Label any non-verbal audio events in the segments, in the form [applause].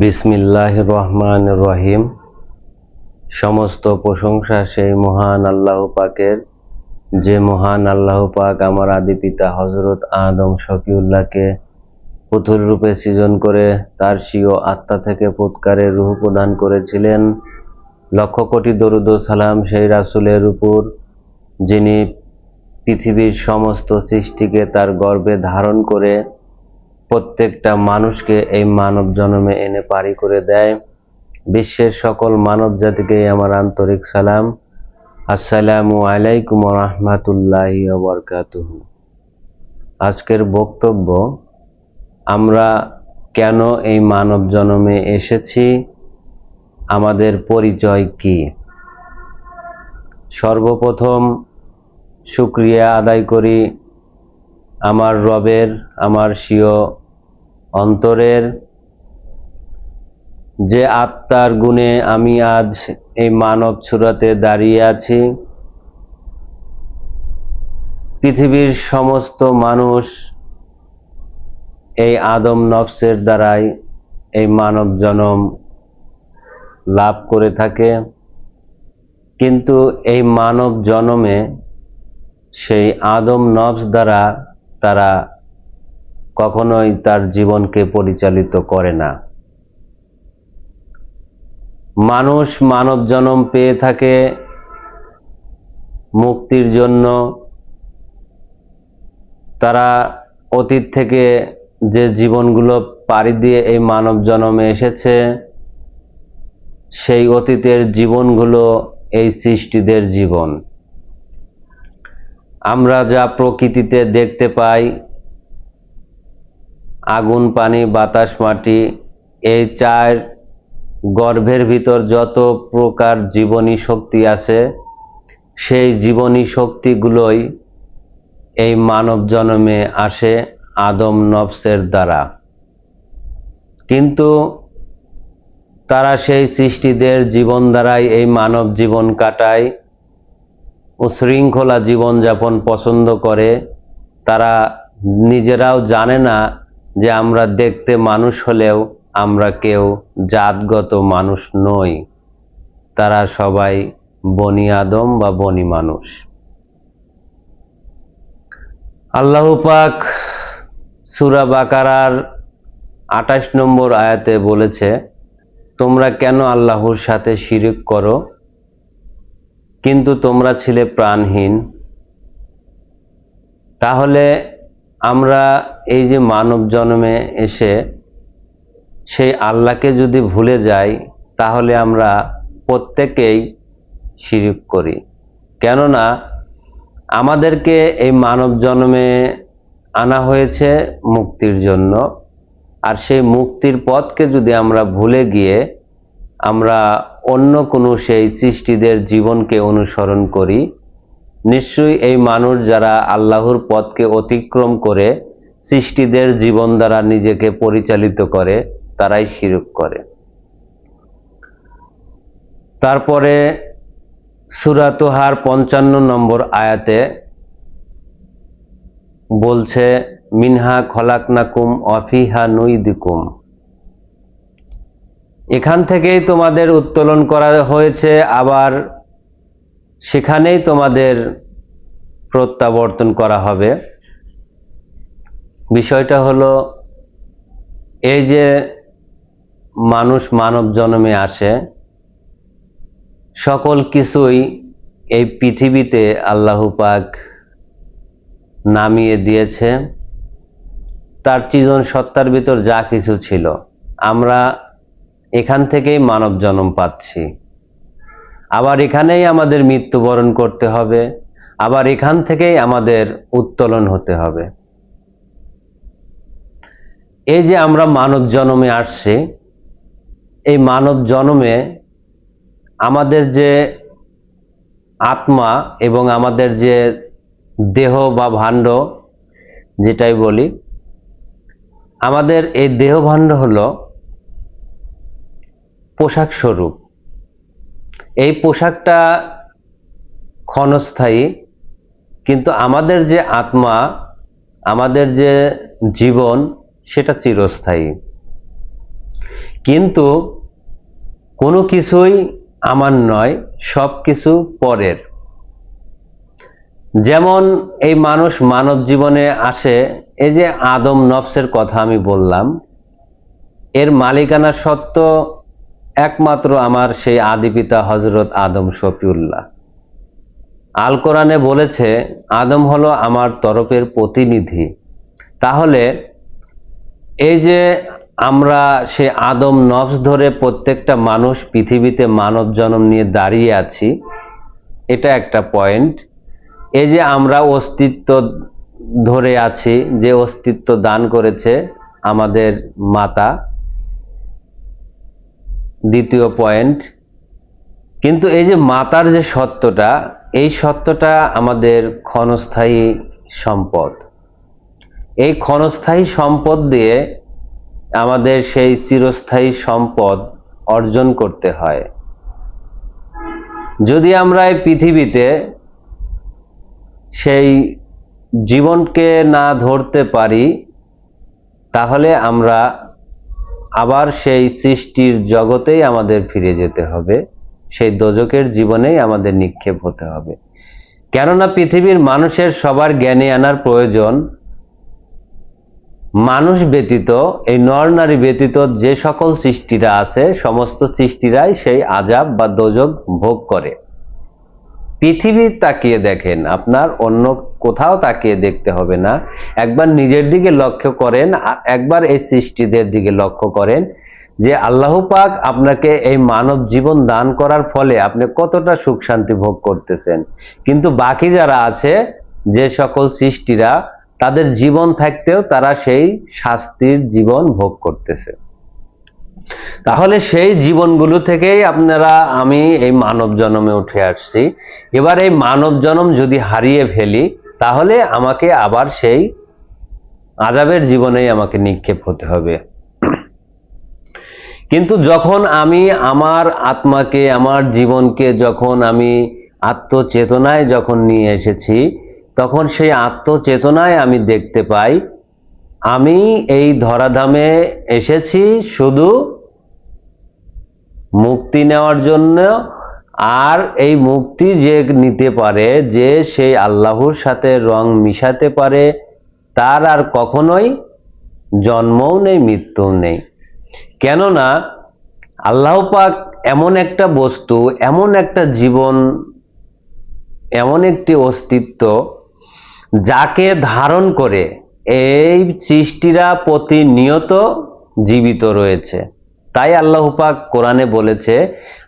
বিসমিল্লাহ রহমান রহিম সমস্ত প্রশংসা সেই মহান আল্লাহ পাকের, যে মহান আল্লাহ পাক আমার আদি পিতা হজরত আদম শফিউল্লাহকে পুতুল রূপে সৃজন করে তার স্বীয় আত্মা থেকে ফুৎকারে রুহ প্রদান করেছিলেন। লক্ষ কোটি দরুদ সালাম সেই রাসুলের উপর, যিনি পৃথিবীর সমস্ত সৃষ্টিকে তার গর্ভে ধারণ করে প্রত্যেকটা মানুষকে এই মানব জন্মে এনে পারি করে দেয়। বিশ্বের সকল মানব জাতিকে আমার আন্তরিক সালাম। আসসালামু আলাইকুম রহমাতুল্লাহ বরকাতুহু। আজকের বক্তব্য, আমরা কেন এই মানব জন্মে এসেছি? আমাদের পরিচয় কি? সর্বপ্রথম শুক্রিয়া আদায় করি আমার রবের, আমার স্বীয় অন্তরের যে আত্মার গুণে আমি আজ এই মানব ছুরাতে দাঁড়িয়ে আছি, পৃথিবীর সমস্ত মানুষ এই আদম নফসের দ্বারাই এই মানব জনম লাভ করে থাকে। কিন্তু এই মানব জনমে সেই আদম নফস দ্বারা তারা কখনোই তার জীবনকে পরিচালিত করে না। মানুষ মানব জনম পেয়ে থাকে মুক্তির জন্য। তারা অতীত থেকে যে জীবনগুলো পাড়ি দিয়ে এই মানব জনমে এসেছে, সেই অতীতের জীবনগুলো এই সৃষ্টিদের জীবন। আমরা যা প্রকৃতিতে দেখতে পাই আগুন, পানি, বাতাস, মাটি এই চার গর্ভের ভিতর যত প্রকার জীবনী শক্তি আছে, সেই জীবনী শক্তিগুলোই এই মানব জন্মে আসে আদম নফসের দ্বারা। কিন্তু তারা সেই সৃষ্টিদের জীবন দ্বারাই এই মানব জীবন কাটায়, উশৃঙ্খলা জীবনযাপন পছন্দ করে। তারা নিজেরাও জানে না যে আমরা দেখতে মানুষ হলেও আমরা কেউ জাতগত মানুষ নই। তারা সবাই বনি আদম বা বনি মানুষ। আল্লাহ পাক সুরা বাকারার আঠাশ নম্বর আয়াতে বলেছে, তোমরা কেন আল্লাহর সাথে শিরিক করো? কিন্তু তোমরা ছিলে প্রাণহীন। তাহলে আমরা এই যে মানব জন্মে এসে সেই আল্লাহকে যদি ভুলে যাই, তাহলে আমরা প্রত্যেকেই শিরিক করি। কেননা, আমাদেরকে এই মানব জন্মে আনা হয়েছে মুক্তির জন্য, আর সেই মুক্তির পথকে যদি আমরা ভুলে গিয়ে আমরা অন্য কোনো সেই সৃষ্টিদের জীবনকে অনুসরণ করি নিশ্চয়ই এই মানুষ যারা আল্লাহর পথকে অতিক্রম করে, সৃষ্টিদের জীবন দ্বারা নিজেকে পরিচালিত করে, তারাই শিরক করে। তারপরে সুরাতহার পঞ্চান্ন নম্বর আয়াতে বলছে, মিনহা খলাকনাকুম অফিহা নুইদিকুম। এখান থেকেই তোমাদের উত্তোলন করা হয়েছে, আবার সেখানেই তোমাদের প্রত্যাবর্তন করা হবে। বিষয়টা হলো, এই যে মানুষ মানব জন্মে আসে, সকল কিছুই এই পৃথিবীতে আল্লাহ পাক নামিয়ে দিয়েছে। তার চিজন সত্তার ভিতর যা কিছু ছিল, আমরা এখান থেকেই মানব জন্ম পাচ্ছি। আবার এখানেই আমাদের মৃত্যুবরণ করতে হবে, আবার এখান থেকেই আমাদের উত্তোলন হতে হবে। এই যে আমরা মানব জন্মে আসছি, এই মানব জন্মে আমাদের যে আত্মা এবং আমাদের যে দেহ বা ভাণ্ড, যেটাই বলি, আমাদের এই দেহ ভাণ্ড হলো পোশাক স্বরূপ। এই পোশাকটা ক্ষণস্থায়ী, কিন্তু আমাদের যে আত্মা, আমাদের যে জীবন, সেটা চিরস্থায়ী। কিন্তু কোনো কিছুই আমার নয়, সব কিছু পরের। যেমন এই মানুষ মানব জীবনে আসে, এই যে আদম নফসের কথা আমি বললাম, এর মালিকানা সত্য একমাত্র আমার সেই আদি পিতা হজরত আদম শফিউল্লাহ। আল কোরআনে বলেছে, আদম হলো আমার তরফের প্রতিনিধি। তাহলে এই যে আমরা সে আদম নফস ধরে প্রত্যেকটা মানুষ পৃথিবীতে মানব জন্ম নিয়ে দাঁড়িয়ে আছি, এটা একটা পয়েন্ট। এই যে আমরা অস্তিত্ব ধরে আছি, যে অস্তিত্ব দান করেছে আমাদের মাতা দ্বিতীয় পয়েন্ট। কিন্তু এই যে মাতার যে সত্যটা, এই সত্যটা আমাদের ক্ষণস্থায়ী সম্পদ। এই ক্ষণস্থায়ী সম্পদ দিয়ে আমাদের সেই চিরস্থায়ী সম্পদ অর্জন করতে হয়। যদি আমরা এই পৃথিবীতে সেই জীবনকে না ধরতে পারি, তাহলে আমরা আবার সেই সৃষ্টির জগতেই আমাদের ফিরে যেতে হবে, সেই দোজকের জীবনেই আমাদের নিক্ষেপ হতে হবে। কেননা পৃথিবীর মানুষের সবার জ্ঞানে আনার প্রয়োজন, মানুষ ব্যতীত, এই নর নারী ব্যতীত যে সকল সৃষ্টিরা আছে, সমস্ত সৃষ্টিরাই সেই আজাব বা দোজক ভোগ করে। পৃথিবী তাকিয়ে দেখেন, আপনার অন্য কোথাও তাকিয়ে দেখতে হবে না। একবার নিজের দিকে লক্ষ্য করেন আর একবার এই সৃষ্টিদের দিকে লক্ষ্য করেন যে আল্লাহ পাক আপনাকে এই মানব জীবন দান করার ফলে আপনি কতটা সুখ শান্তি ভোগ করতেছেন। কিন্তু বাকি যারা আছে, যে সকল সৃষ্টিরা, তাদের জীবন থাকতেও তারা সেই শাস্তির জীবন ভোগ করতেছে। তাহলে সেই জীবনগুলো থেকেই আপনারা, আমি এই মানব জন্মে উঠে আসছি। এবার এই মানব জন্ম যদি হারিয়ে ফেলি, তাহলে আমাকে আবার সেই আজাবের জীবনেই আমাকে নিক্ষেপ হতে হবে। কিন্তু যখন আমি আমার আত্মাকে, আমার জীবনকে যখন আমি আত্মচেতনায় যখন নিয়ে এসেছি, তখন সেই আত্মচেতনায় আমি দেখতে পাই, আমি এই ধরাধামে এসেছি শুধু মুক্তি নেওয়ার জন্য আর এই মুক্তি যে নিতে পারে, যে সেই আল্লাহর সাথে রং মিশাতে পারে, তার আর কখনোই জন্মও নেই, মৃত্যুও নেই। কেননা আল্লাহ পাক এমন একটা বস্তু, এমন একটা জীবন, এমন একটি অস্তিত্ব যাকে ধারণ করে এই সৃষ্টিরা প্রতিনিয়ত জীবিত রয়েছে। তাই আল্লাহ পাক কোরআনে বলেছে,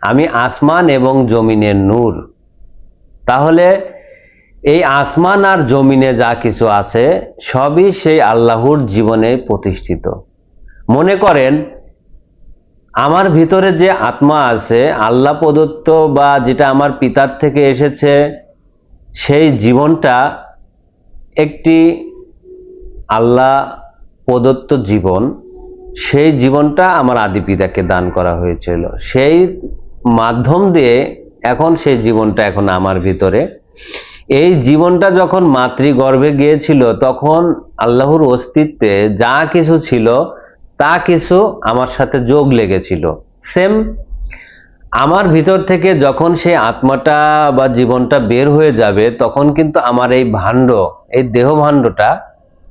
আমি আসমান এবং জমিনের নূর। তাহলে এই আসমান আর জমিনে যা কিছু আছে, সবই সেই আল্লাহর জীবনে প্রতিষ্ঠিত। মনে করেন, আমার ভিতরে যে আত্মা আছে, আল্লাহ প্রদত্ত বা যেটা আমার পিতার থেকে এসেছে, সেই জীবনটা একটি আল্লাহ প্রদত্ত জীবন। সেই জীবনটা আমার আদি পিতাকে দান করা হয়েছিল। সেই মাধ্যম দিয়ে এখন সেই জীবনটা এখন আমার ভিতরে। এই জীবনটা যখন মাতৃগর্ভে গিয়েছিল, তখন আল্লাহর অস্তিত্বে যা কিছু ছিল, তা কিছু আমার সাথে যোগ লেগেছিল। সেম আমার ভিতর থেকে যখন সেই আত্মাটা বা জীবনটা বের হয়ে যাবে, তখন কিন্তু আমার এই ভাণ্ড, এই দেহ ভাণ্ডটা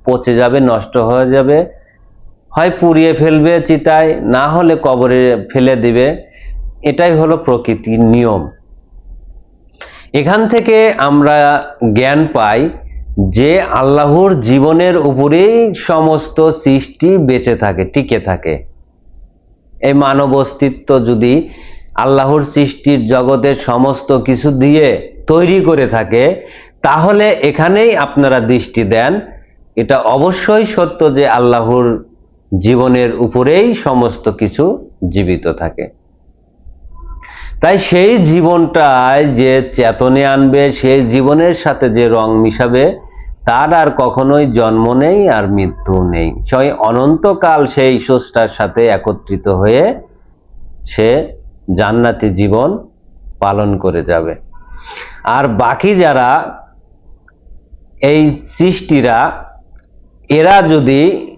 পচে যাবে, নষ্ট হয়ে যাবে। হয় পুড়িয়ে ফেলবে, চিতায়, না হলে কবরে ফেলে দিবে। এটাই হলো প্রকৃতির নিয়ম। এখান থেকে আমরা জ্ঞান পাই যে আল্লাহর জীবনের উপরেই সমস্ত সৃষ্টি বেঁচে থাকে, টিকে থাকে। এই মানব অস্তিত্ব যদি আল্লাহর সৃষ্টির জগতের সমস্ত কিছু দিয়ে তৈরি করে থাকে, তাহলে এখানেই আপনারা দৃষ্টি দেন। এটা অবশ্যই সত্য যে আল্লাহর জীবনের উপরেই সমস্ত কিছু জীবিত থাকে। তাই সেই জীবনটায় যে চেতনে আনবে, সেই জীবনের সাথে যে রং মিশাবে, তার আর কখনোই জন্ম নেই আর মৃত্যু নেই। সেই অনন্তকাল সেই স্রষ্টার সাথে একত্রিত হয়ে সে জান্নাতি জীবন পালন করে যাবে। আর বাকি যারা এই সৃষ্টিরা, এরা যদি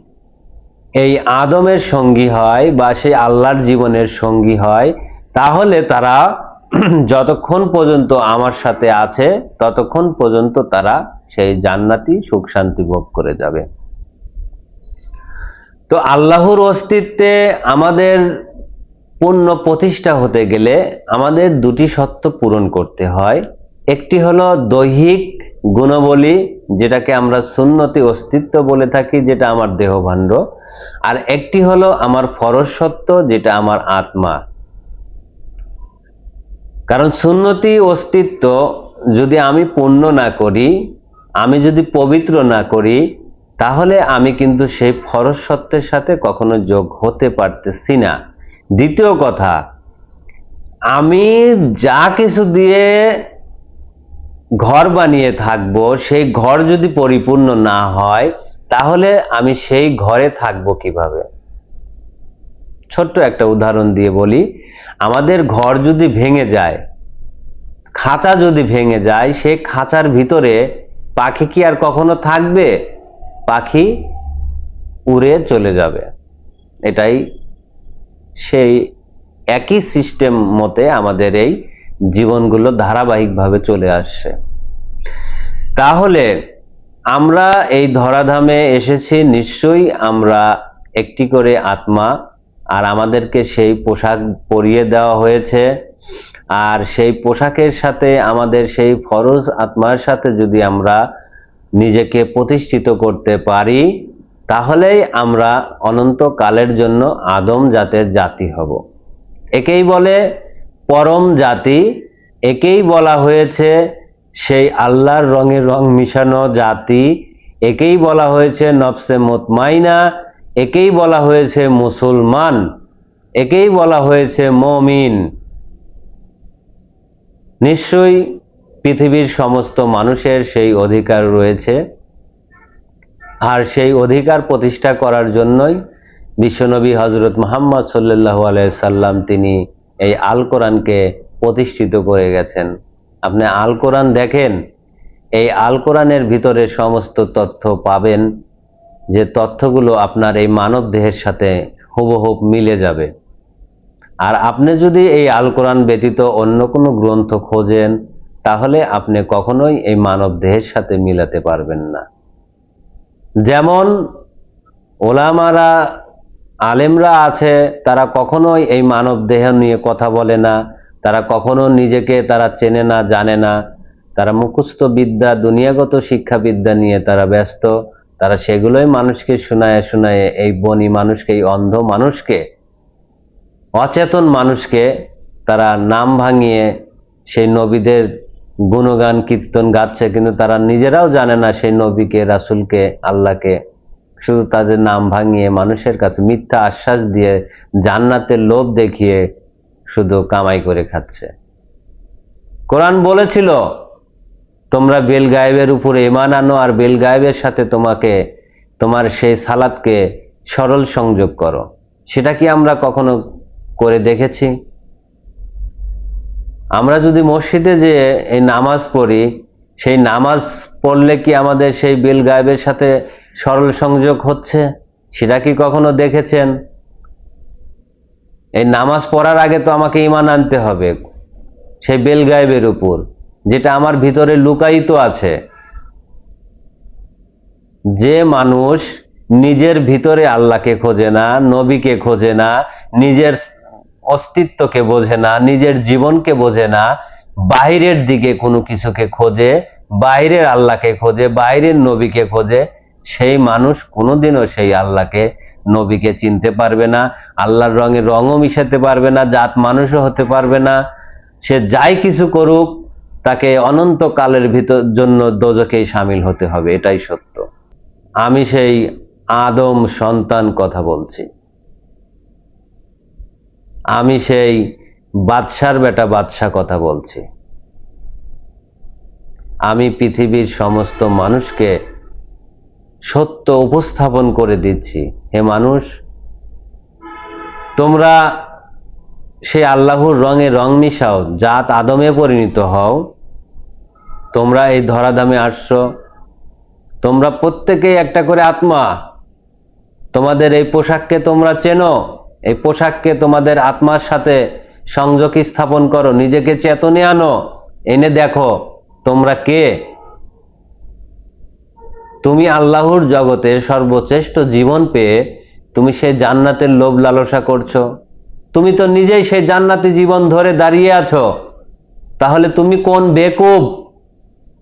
এই আদমের সঙ্গী হয় বা সেই আল্লাহর জীবনের সঙ্গী হয়, তাহলে তারা [clears throat] যতক্ষণ পর্যন্ত আমার সাথে আছে, ততক্ষণ পর্যন্ত তারা সেই জান্নাতি সুখ শান্তি ভোগ করে যাবে। তো আল্লাহর অস্তিত্বে আমাদের পূর্ণ প্রতিষ্ঠা হতে গেলে আমাদের দুটি সত্য পূরণ করতে হয়। একটি হলো দৈহিক গুণবলী, যেটাকে আমরা সুন্নতি অস্তিত্ব বলে থাকি, যেটা আমার দেহভাণ্ড। আর একটি হলো আমার ফরজ সত্য, যেটা আমার আত্মা। কারণ সুন্নতি অস্তিত্ব যদি আমি পূর্ণ না করি, আমি যদি পবিত্র না করি, তাহলে আমি কিন্তু সেই ফরজ সত্যের সাথে কখনো যোগ হতে পারতেছি না। দ্বিতীয় কথা, আমি যা কিছু দিয়ে ঘর বানিয়ে থাকব, সেই ঘর যদি পরিপূর্ণ না হয় তাহলে আমি সেই ঘরে থাকব কীভাবে? ছোট্ট একটা উদাহরণ দিয়ে বলি, আমাদের ঘর যদি ভেঙে যায়, খাঁচা যদি ভেঙে যায় সেই খাঁচার ভিতরে পাখি কি আর কখনো থাকবে? পাখি উড়ে চলে যাবে। এটাই সেই একই সিস্টেম মতে আমাদের এই জীবনগুলো ধারাবাহিকভাবে চলে আসছে। তাহলে আমরা এই ধরাধামে এসেছি, নিশ্চয়ই আমরা একটি করে আত্মা, আর আমাদেরকে সেই পোশাক পরিয়ে দেওয়া হয়েছে। আর সেই পোশাকের সাথে আমাদের সেই ফরজ আত্মার সাথে যদি আমরা নিজেকে প্রতিষ্ঠিত করতে পারি, তাহলেই আমরা অনন্তকালের জন্য আদম জাতের জাতি হব। একেই বলে পরম জাতি, একেই বলা হয়েছে সেই আল্লাহর রঙে রং মিশানো জাতি, একেই বলা হয়েছে নফসে মতমাইনা, একেই বলা হয়েছে মুসলমান, একেই বলা হয়েছে মমিন। নিশ্চয়ই পৃথিবীর সমস্ত মানুষের সেই অধিকার রয়েছে। আর সেই অধিকার প্রতিষ্ঠা করার জন্যই বিশ্বনবী হজরত মোহাম্মদ সাল্লাহ সাল্লাম তিনি এই আল কোরআনকে প্রতিষ্ঠিত করে গেছেন। আপনি আল কোরআন দেখেন, এই আল কোরআনের ভিতরে সমস্ত তথ্য পাবেন, যে তথ্যগুলো আপনার এই মানব দেহের সাথে হুবহুব মিলে যাবে। আর আপনি যদি এই আল কোরআন ব্যতীত অন্য কোনো গ্রন্থ খোঁজেন, তাহলে আপনি কখনোই এই মানব দেহের সাথে মিলাতে পারবেন না। যেমন ওলামারা, আলেমরা আছে, তারা কখনোই এই মানব দেহ নিয়ে কথা বলে না। তারা কখনো নিজেকে তারা চেনে না, জানে না। তারা মুখস্থ বিদ্যা, দুনিয়াগত শিক্ষাবিদ্যা নিয়ে তারা ব্যস্ত। তারা সেগুলোই মানুষকে শোনায় শোনায় এই বনি মানুষকে, এই অন্ধ মানুষকে, অচেতন মানুষকে তারা নাম ভাঙিয়ে সেই নবীদের গুণগান, কীর্তন গাচ্ছে, কিন্তু তারা নিজেরাও জানে না সেই নবীকে, রাসুলকে, আল্লাহকে। শুধু তাদের নাম ভাঙিয়ে মানুষের কাছে মিথ্যা আশ্বাস দিয়ে জান্নাতের লোভ দেখিয়ে শুধু কামাই করে খাচ্ছে। কোরআন বলেছিল, তোমরা বেল গায়েবের উপরে এমান আনো আর বেল গায়েবের সাথে তোমাকে, তোমার সেই সালাদকে সরল সংযোগ করো। সেটা কি আমরা কখনো করে দেখেছি? আমরা যদি মসজিদে যে এই নামাজ পড়ি, সেই নামাজ পড়লে কি আমাদের সেই বেল গায়েবের সাথে সরল সংযোগ হচ্ছে? সেটা কি কখনো দেখেছেন? এই নামাজ পড়ার আগে তো আমাকে ইমান আনতে হবে, সেই বেল গায়েবের উপর, যেটা আমার ভিতরে লুকায়িত আছে। যে মানুষ নিজের ভিতরে আল্লাহকে খোঁজে না, নবীকে খোঁজে না, নিজের অস্তিত্বকে বোঝে না, নিজের জীবনকে বোঝে না বাইরের দিকে কোনো কিছুকে খোঁজে বাইরের আল্লাহকে খোঁজে বাইরের নবীকে খোঁজে, সেই মানুষ কোনোদিনও সেই আল্লাহকে নবীকে চিনতে পারবে না, আল্লাহর রঙে রঙও মিশাতে পারবে না, জাত মানুষও হতে পারবে না। সে যাই কিছু করুক, তাকে অনন্তকালের ভিতর জন্য দোজকেই সামিল হতে হবে, এটাই সত্য। আমি সেই আদম সন্তান কথা বলছি। আমি সেই বাদশার বেটা বাদশা কথা বলছি। আমি পৃথিবীর সমস্ত মানুষকে সত্য উপস্থাপন করে দিচ্ছি। হে মানুষ, তোমরা সে আল্লাহর রঙে রং মিশাও, জাত আদমে পরিণত হও। তোমরা এই ধরাধামে আসছো। তোমরা প্রত্যেকেই একটা করে আত্মা। তোমাদের এই পোশাককে তোমরা চেনো। এই পোশাককে তোমাদের আত্মার সাথে সংযোগ স্থাপন করো। নিজেকে চেতনে আনো। এনে দেখো, তোমরা কে? তুমি আল্লাহর জগতে সর্বশ্রেষ্ঠ জীবন পেয়ে তুমি সেই জান্নাতের লোভ লালসা করছ। তুমি তো নিজেই সেই জান্নাতি জীবন ধরে দাঁড়িয়ে আছো। তাহলে তুমি কোন বেকুব,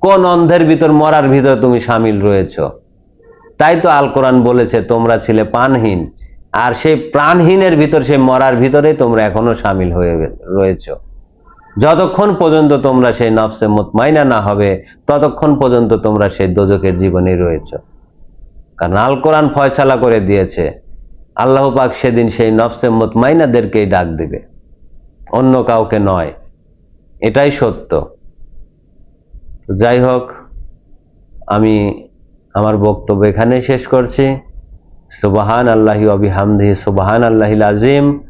কোন অন্ধের ভিতর মরার ভিতর তুমি সামিল রয়েছো? তাই তো আল কোরআন বলেছে, তোমরা ছিলে প্রাণহীন, আর সেই প্রাণহীনের ভিতর, সেই মরার ভিতরে তোমরা এখনও সামিল হয়ে রয়েছো। যতক্ষণ পর্যন্ত তোমরা সেই নফসে মুতমাইনা না হবে, ততক্ষণ পর্যন্ত তোমরা সেই দোজকের জীবনে রয়েছো। কারণ আল কোরআন ফয়সালা করে দিয়েছে, আল্লাহ পাক সেদিন সেই নফসে মুতমাইনাদেরকেই ডাক দিবে। অন্য কাউকে নয়, এটাই সত্য। যাই হোক, আমি আমার বক্তব্য এখানে শেষ করছি। সুবাহান আল্লাহি অবিহামদিহি সুবাহান আল্লাহিল আজিম